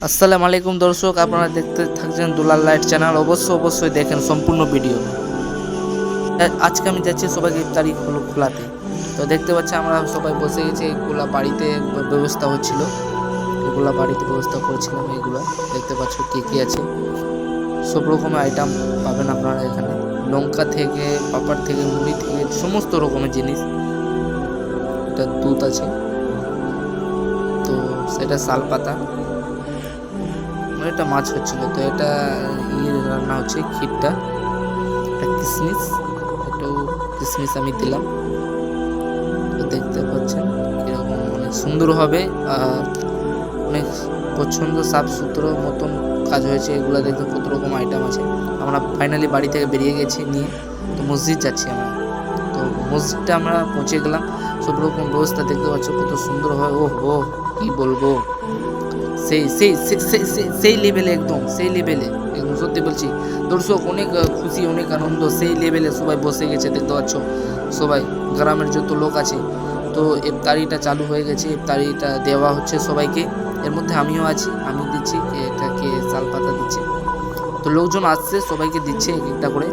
আসসালামু আলাইকুম দর্শক, আপনারা দেখতে থাকছেন দুলাল লাইট চ্যানেল। অবশ্যই অবশ্যই দেখেন সম্পূর্ণ ভিডিও। আজকে আমি যাচ্ছি সবাইকে ইফতারি খোল- খোলাতে। তো দেখতে পাচ্ছি আমরা সবাই বসে গেছি এইগুলা বাড়িতে ব্যবস্থা হচ্ছিল। এগুলা বাড়িতে ব্যবস্থা করেছিলাম এইগুলা দেখতে পাচ্ছ কী কী আছে। সব রকমের আইটেম পাবেন আপনারা এখানে। লঙ্কা থেকে, পাপড় থেকে, মুড়ি থেকে, সমস্ত রকমের জিনিস। এটা দুধ আছে। তো সেটা শাল পাতা। এটা মাছ হচ্ছিল, তো এটা ইয়ে রান্না হচ্ছে ক্ষীরটা, একটা কিশমিশ একটু কিশমিশ আমি দিলাম। তো দেখতে পাচ্ছেন কীরকম অনেক সুন্দর হবে, আর অনেক পছন্দ সাফ সুতরো মতন কাজ হয়েছে, এগুলো দেখতে কত রকম আইটেম আছে। আমরা ফাইনালি বাড়ি থেকে বেরিয়ে গেছি নিয়ে, তো মসজিদ যাচ্ছি আমরা। তো মসজিদটা আমরা পৌঁছে গেলাম, সব রকম ব্যবস্থা দেখতে পাচ্ছ, কত সুন্দর হয় ও হো কি বলব। সেই সেই, সেই- লেভেলে একদম, সেই লেভেলে একদম সত্যি বলছি। দর্শক অনেক খুশি, অনেক আনন্দ, সেই লেভেলে সবাই বসে গেছে, দেখতে পাচ্ছ? সবাই, গ্রামের যত লোক আছে। তো ইফতারিটা চালু হয়ে গেছে, ইফতারিটা দেওয়া হচ্ছে সবাইকে। এর মধ্যে আমিও আছি, আমি দিচ্ছি, এটাকে শাল পাতা দিচ্ছে। তো লোকজন আসছে, সবাইকে দিচ্ছে এক একটা করে।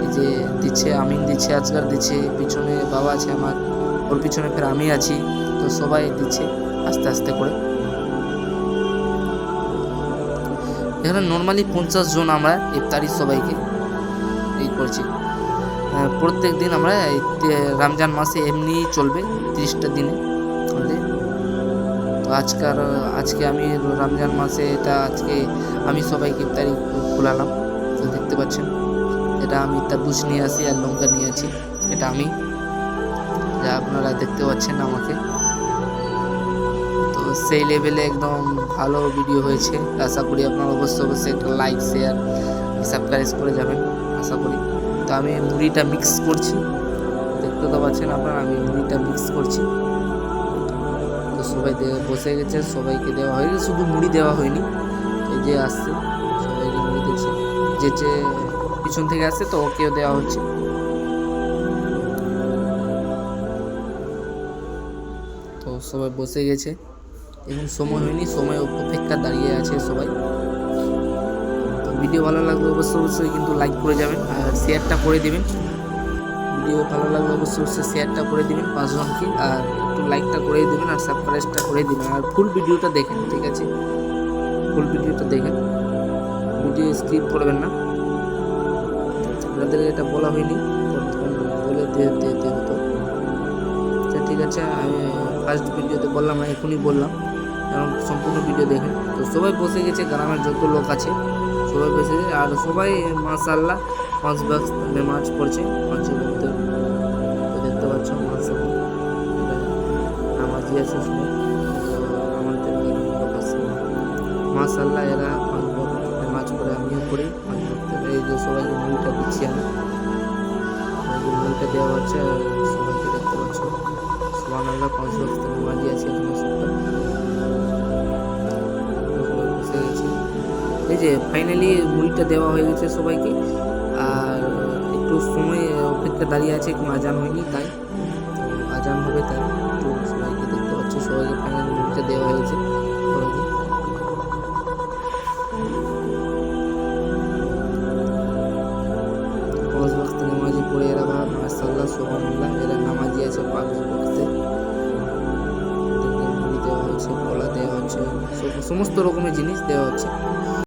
এই যে দিচ্ছে, আমিন দিচ্ছে আজকার দিচ্ছে, পিছনে বাবা আছে আমার, ওর পিছনে ফের আমি আছি। তো সবাই দিচ্ছে, আস্তে আস্তে করে। এখানে নর্মালি পঞ্চাশ জন আমরা ইফতারি সবাইকে এই করছি। প্রত্যেক দিন আমরা রমজান মাসে এমনিই চলবে তিরিশটা দিনে হলে তো আজকার, আজকে আমি রমজান মাসে এটা আজকে আমি সবাইকে ইফতারি খোলালাম। দেখতে পাচ্ছেন, এটা আমি তারবুজ নিয়ে আসি আর লঙ্কা নিয়ে আছি এটা আমি, যা আপনারা দেখতে পাচ্ছেন আমাকে। সেই লেভেলে একদম ভালো ভিডিও হয়েছে। আশা করি আপনারা অবশ্যই অবশ্যই একটা লাইক শেয়ার সাবস্ক্রাইব করে যাবেন। আশা করি। তো আমি মুড়িটা মিক্স করছি। দেখতে তো পাচ্ছেন আপনারা, আমি মুড়িটা মিক্স করছি। তো সবাই বসে গেছে, সবাইকে দেওয়া হয়ে গেছে শুধু মুড়ি দেওয়া হয়নি। এই যে আসছে, সবাইকে মুড়ি দিচ্ছে। যে যে পিছন থেকে আসছে, তো ওকেও দেওয়া হচ্ছে। তো সবাই বসে গেছে। এখন সময় হয়নি, সময় অপেক্ষা দাঁড়িয়ে আছে সবাই। তো ভিডিও ভালো লাগলে অবশ্যই অবশ্যই কিন্তু লাইক করে যাবেন আর শেয়ারটা করে দেবেন। ভিডিও ভালো লাগলে অবশ্যই অবশ্যই শেয়ারটা করে দিবেন পাঁচজনকে আর একটু লাইকটা করে দিবেন আর সাবস্ক্রাইবটা করে দিবেন। আর ফুল ভিডিওটা দেখেন, ঠিক আছে? ফুল ভিডিওটা দেখেন। ভিডিও স্কিপ করবেন না। আপনাদের এটা বলা হয়নি বলে দিয়ে হতো আচ্ছা ঠিক আছে, আমি ফার্স্ট ভিডিওতে বললাম এখনই বললাম। এবং সম্পূর্ণ ভিডিও দেখেন। তো সবাই বসে গেছে, গ্রামের যত লোক আছে, সবাই বসে গেছে। আর সবাই মাশাল্লাহ পাঁচ বাক্স নামাজ পড়ছে। পাঁচ ভক্ত তো দেখতে পাচ্ছ নামাজি আছে সবাই। আমাদের লোক মাশাল্লাহ এরা পাঁচ ভক্ত নামাজ পড়ে, আমিও পড়ি। পাঁচ ভক্ত এই যে সবাইকে মুড়িটা দিচ্ছি আমি। সবাইকে দেওয়া হচ্ছে, সবাইকে দেখতে পাচ্ছ। সুবান আল্লাহ পাঁচ ভক্ত নামাজি আছে এই যে ফাইনালি মুড়িটা দেওয়া হয়ে গেছে সবাইকে। আর একটু সময় অপেক্ষা দাঁড়িয়ে আছে আজান হয়নি, তাই। আজান হবে তাই একটু সবাইকে দেখতে পাচ্ছি, সবাইকে ফাইনালি মুড়িটা দেওয়া হয়ে গেছে পড়ে এরা আছে দেওয়া হচ্ছে কলা দেওয়া হচ্ছে সমস্ত রকমের জিনিস দেওয়া হচ্ছে।